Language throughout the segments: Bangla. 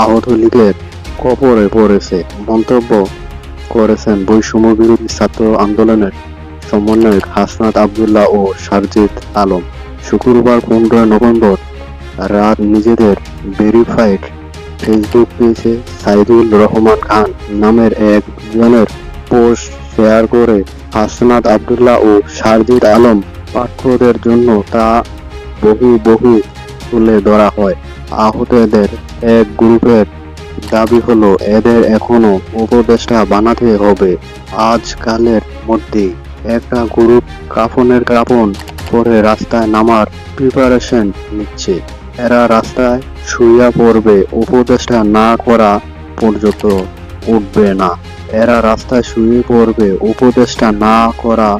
আহত লীগের কবরে পড়েছে। মন্তব্য করেছেন বৈষম্য বিরোধী ছাত্র আন্দোলনের সমন্বয়ক হাসনাত আবদুল্লাহ ও সারজিদ আলম। শুক্রবার পনেরোই নভেম্বর রাত নিজেদের ভেরিফাইড ফেসবুক পেজে সাইদুল রহমান খান নামের এক জনের পোস্ট শেয়ার করে হাসনাত আবদুল্লাহ ও সারজিদ আলম পাঠ্যদের জন্য তা বহু বহু তুলে ধরা হয়। আহতদের এক গ্রুপের দাবি হলো, এদের এখনও উপদেষ্টা বানাতে হবে। আজকালের মধ্যে একটা গ্রুপ কাফনের কাফন পরে রাস্তায় নামার প্রিপারেশন নিচ্ছে। এরা রাস্তায় শুইয়া পড়বে, উপদেষ্টা না করা পর্যন্ত উঠবে না। এরা রাস্তায় শুয়ে পড়বে, উপদেষ্টা না করা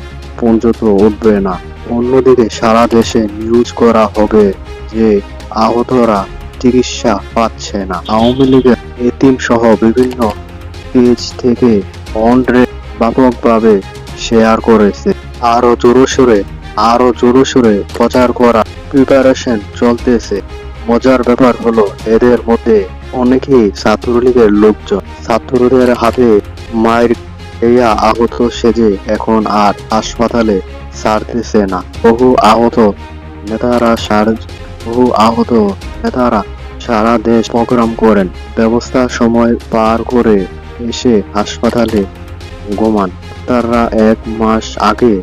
পর্যন্ত উঠবে না। অন্যদিকে সারা দেশে নিউজ করা হবে যে আহতরা চিকিৎসা পাচ্ছে না। আওয়ামী লীগের এতিম সহ বিভিন্ন পেজ থেকে অন্ড্রে ব্যাপকভাবে শেয়ার করেছে। আরও জোরসোরে আরও জোরসোরে প্রচার করা প্রিপারেশন চলতেছে। মজার ব্যাপার হলো, এদের মধ্যে অনেকেই ছাত্রলীগের লোকজন। ছাত্রদের হাতে মায়ের খেয়া আহত সেজে এখন আর হাসপাতালে ছাড়তেছে না। বহু আহত নেতারা সার বহু আহত নেতারা সারা দেশ প্রোগ্রাম করেন। ব্যবস্থা সময় পার করে এসে হাসপাতালে গোমান তারা এক মাস আগে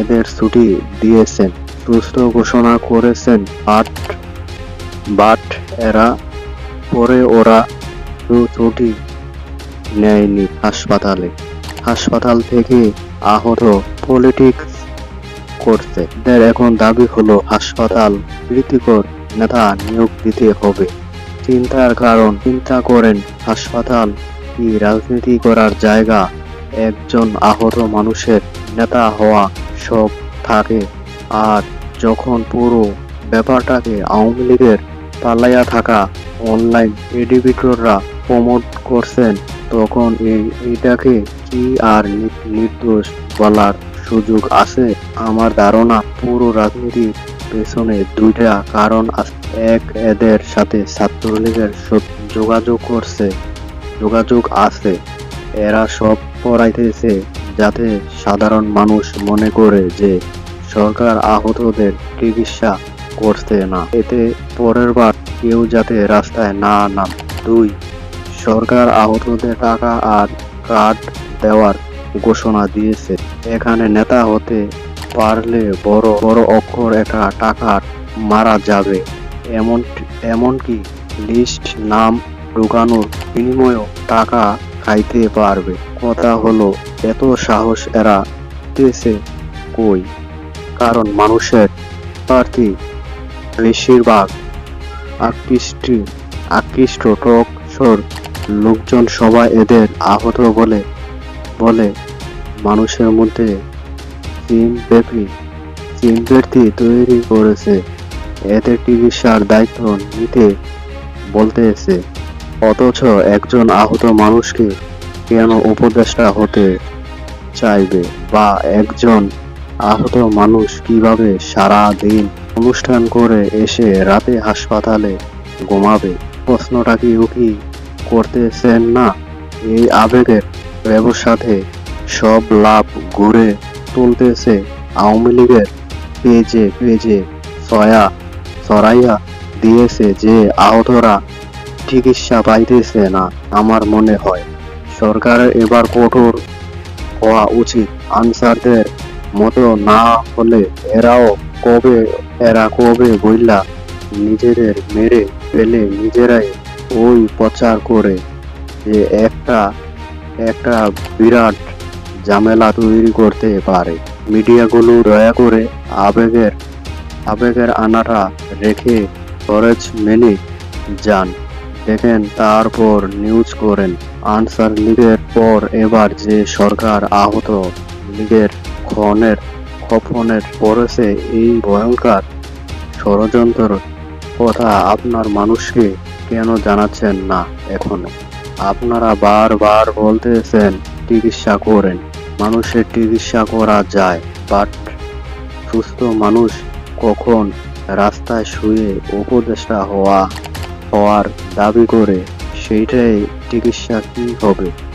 এদের ছুটি দিয়েছেন। সুস্থ ঘোষণা করেছেন বাট বাট এরা পরে ওরা ছুটি নেয়নি হাসপাতালে। হাসপাতাল থেকে আহত পলিটিক্স করছে। এখন দাবি হলো হাসপাতাল প্রীতিকর নেতা নিয়োগ দিতে হবে। চিন্তার কারণ চিন্তা করেন, হাসপাতাল কি রাজনীতি করার জায়গা? একজন আহত মানুষের নেতা হওয়া সব থাকে। আর যখন পুরো ব্যাপারটাকে আওয়ামী লীগের পালাইয়া থাকা অনলাইন এডিবিটররা প্রমোট করছেন, তখন এই এটাকে কি আর নির্দোষ বলার সুযোগ আছে। আমার ধারণা পুরো রাজনীতির পেছনে দুইটা কারণ আছে। এক, এদের সাথে ছাত্রলীগের যোগাযোগ করছে। যোগাযোগ আছে। এরা সব পড়াইতেছে যাতে সাধারণ মানুষ মনে করে যে সরকার আহতদের চিকিৎসা করছে না। এতে পরের বার কেউ যাতে রাস্তায় না নাম। দুই, সরকার আহতদের টাকা আর কার্ড দেওয়ার ঘোষণা দিয়েছে। এখানে নেতা হতে পারলে বড় বড় অক্ষর একটা টাকা মারা যাবে। এমন, এমনকি লিস্ট নাম ঢুকানোর বিনিময়েও টাকা খাইতে পারবে। কথা হলো, এত সাহস এরা দিতেছে কই? কারণ মানুষের প্রার্থী বেশিরভাগ আকৃষ্ট আকৃষ্ট টক সর লোকজন সবাই এদের আহত বলে বলে, মানুষের মধ্যে সিম্পেথি সিম্পেথি তৈরি করেছে। এদের চিকিৎসার দায়িত্ব নিতে বলতে বলতেছে। অথচ একজন আহত মানুষকে কেন উপদেষ্টা হতে চাইবে? বা একজন আহত মানুষ কীভাবে সারা দিন অনুষ্ঠান করে এসে রাতে হাসপাতালে ঘুমাবে? প্রশ্নটা কি করতেছেন না? এই আবেগের ব্যবসাতে সব লাভ ঘুরে তুলতেছে আওয়ামী লীগের পেজে পেজে ছয়া ছড়াইয়া দিয়েছে যে আহতরা চিকিৎসা পাইতেছে না, আমার মনে হয়। সরকারের এবার কঠোর হওয়া উচিত। আনসারদের মতো না হলে এরাও কবে, এরা কবে বইলা নিজেদের মেরে ফেলে নিজেরাই ওই প্রচার করে যে একটা একটা বিরাট ঝামেলা তৈরি করতে পারে। মিডিয়াগুলো দয়া করে আবেগের আবেগের আনাটা রেখে খরচ মেনে যান। দেখেন, তারপর নিউজ করেন। আনসার লীগের পর এবার যে সরকার আহত লীগের খনের খফনের পড়েছে এই ভয়ঙ্কর ষড়যন্ত্র কথা আপনার মানুষকে কেন জানাচ্ছেন না এখনও? আপনারা বারবার বলতেছেন, চিকিৎসা করেন। মানুষের চিকিৎসা করা যায়, বাট সুস্থ মানুষ কখন রাস্তায় শুয়ে উপদেষ্টা হওয়া, হওয়ার দাবি করে, সেইটাই চিকিৎসা কী হবে?